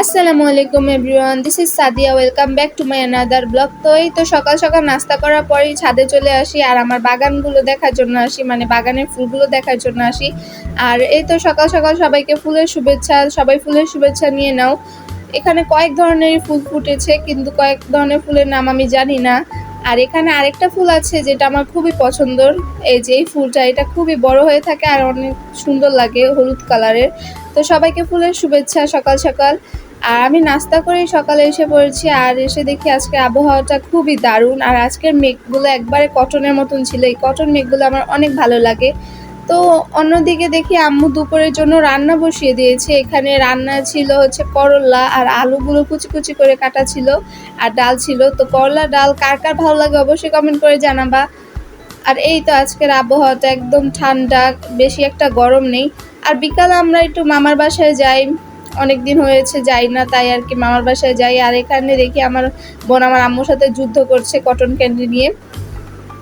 আসসালামু আলাইকুম everyone this is Sadia welcome back to my another blog তো এই তো সকাল সকাল নাস্তা করার পরেই ছাদে চলে আসি আর আমার বাগানগুলো দেখার জন্য আসি মানে বাগানের ফুলগুলো দেখার জন্য আসি। আর এই তো সকাল সকাল সবাইকে ফুলের শুভেচ্ছা, সবাই ফুলের শুভেচ্ছা নিয়ে নাও। এখানে কয়েক ধরনের ফুল ফুটেছে, কিন্তু কয়েক ধরনের ফুলের নাম আমি জানি না। আর এখানে আরেকটা ফুল আছে যেটা আমার খুবই পছন্দর। এই যে এই ফুলটা, এটা খুবই বড় হয়ে থাকে আর অনেক সুন্দর লাগে হলুদ কালারের। তো সবাইকে ফুলের শুভেচ্ছা সকাল সকাল। আর আমি নাস্তা করেই সকালে এসে পড়েছি আর এসে দেখি আজকে আবহাওয়াটা খুবই দারুণ। আর আজকের মেঘগুলো একবারে কটনের মতন ছিল। এই কটন মেঘগুলো আমার অনেক ভালো লাগে। তো অন্যদিকে দেখি আম্মু দুপুরের জন্য রান্না বসিয়ে দিয়েছে। এখানে রান্না ছিল হচ্ছে করলা আর আলুগুলো কুচি কুচি করে কাটা ছিল আর ডাল ছিল। তো করলা, ডাল কার কার ভালো লাগে অবশ্যই কমেন্ট করে জানাবা। আর এই তো আজকের আবহাওয়াটা একদম ঠান্ডা, বেশি একটা গরম নেই। আর বিকালে আমরা একটু মামার বাসায় যাই। অনেক দিন হয়েছে যাই না, তাই আর কি মামার বাসায় যাই। আর এখানে দেখি আমার বোন আমার আম্মুর সাথে যুদ্ধ করছে কটন ক্যান্ডি নিয়ে।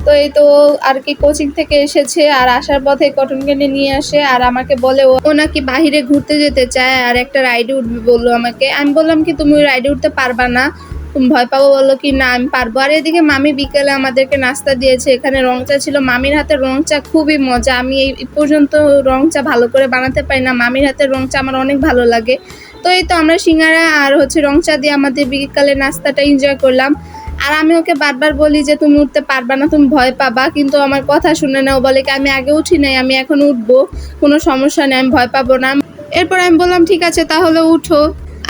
তো এই তো আর কি কোচিং থেকে এসেছে আর আসার পথে কটন ক্যান্ডি নিয়ে আসে আর আমাকে বলে ও নাকি বাহিরে ঘুরতে যেতে চায় আর একটা রাইডে উঠবে বলল আমাকে। আমি বললাম কি, তুমি রাইডে উঠতে পারবা না। তুমি ভয় পাবো? বলল কি, না, আমি পারব। আর এদিকে মামি বিকেলে আমাদেরকে নাস্তা দিয়েছে। এখানে রং চা ছিল। মামির হাতের রং চা খুবই মজা। আমি এই পর্যন্ত রং চা ভালো করে বানাতে পারি না। মামির হাতের রং চা আমার অনেক ভালো লাগে। তো এই তো আমরা সিঙ্গারা আর হচ্ছে রং চা দিয়ে আমাদের বিকালে নাস্তাটা এনজয় করলাম। আর আমি ওকে বারবার বলি যে, তুমি উঠতে পারবা না, তুমি ভয় পাবা। কিন্তু আমার কথা শুনে না ও বলে কি, আমি আগে উঠি নাই, আমি এখন উঠবো, কোনো সমস্যা নেই, আমি ভয় পাবো না। এরপর আমি বললাম, ঠিক আছে, তাহলে উঠো।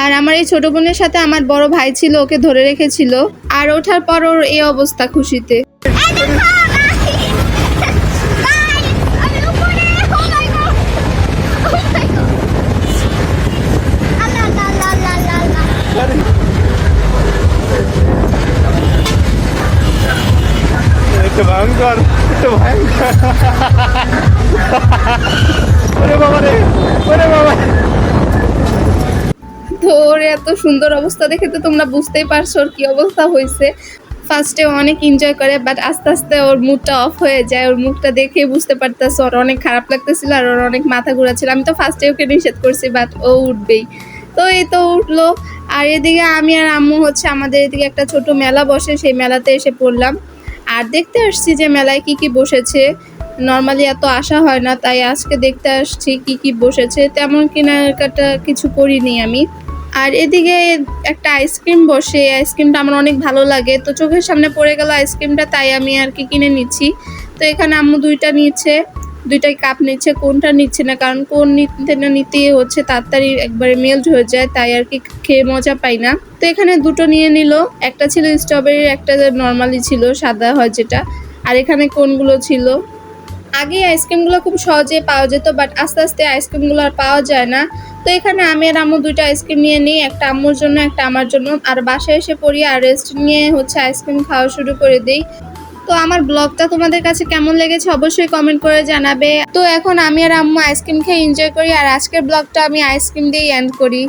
আর আমার এই ছোট বোনের সাথে আমার বড় ভাই ছিল, ওকে ধরে রেখেছিল। আর ওঠার পর ওর এই অবস্থা খুশিতে। ভয়ঙ্কর ভয়ঙ্কর। বাবা রে, ওরে বাবা তো এত সুন্দর অবস্থা দেখে তো তোমরা বুঝতেই পারছ কি অবস্থা হয়েছে। ফার্স্টে অনেক এনজয় করে বাট আস্তে আস্তে ওর মুডটা অফ হয়ে যায়। ওর মুখটা দেখে বুঝতে পারতেছে, ওর অনেক খারাপ লাগতেছিল আর ওর অনেক মাথা ঘুরাচ্ছিল আমি তো ফার্স্টে ওকে নিষেধ করছি বাট ও উঠবেই। তো এই তো উঠল। আর এদিকে আমি আর আম্মু হচ্ছে আমাদের এদিকে একটা ছোট মেলা বসে, সেই মেলাতে এসে পড়লাম। আর দেখতে আসছি যে মেলায় কি কি বসেছে। নর্মালি এত আসা হয় না, তাই আজকে দেখতে আসছি কি কি বসেছে। তেমন কেনাকাটা কিছু করিনি আমি। আর এদিকে একটা আইসক্রিম বসে, আইসক্রিমটা আমার অনেক ভালো লাগে। তো চোখের সামনে পড়ে গেল আইসক্রিমটা, তাই আমি আর কি কিনে নিচ্ছি। তো এখানে আম্মু দুইটা নিচ্ছে দুইটাই কাপ নিচ্ছে, কোনটা নিচ্ছে না, কারণ কোন নিতে না নিতে হচ্ছে, তাড়াতাড়ি একবারে মেল্ট হয়ে যায়, তাই আর কি খেয়ে মজা পাই না। তো এখানে দুটো নিয়ে নিল, একটা ছিল স্ট্রবেরির একটা নর্মালি ছিল, সাদা হয় যেটা। আর এখানে কোনগুলো ছিল? আগে আইসক্রিমগুলো খুব সহজে পাওয়া যেত বাট আস্তে আস্তে আইসক্রিমগুলো আর পাওয়া যায় না। তো এখানে আমি আর আম্মু দুইটা আইসক্রিম নিয়ে নিই, একটা আম্মুর জন্য, একটা আমার জন্য। আর বাসায় এসে পড়ি আর রেস্ট নিয়ে হচ্ছে আইসক্রিম খাওয়া শুরু করে দিই। তো আমার ব্লগটা তোমাদের কাছে কেমন লেগেছে অবশ্যই কমেন্ট করে জানাবে। তো এখন আমি আর আম্মু আইসক্রিম খেয়ে এনজয় করি, আর আজকের ব্লগটা আমি আইসক্রিম দিয়েই এন্ড করি।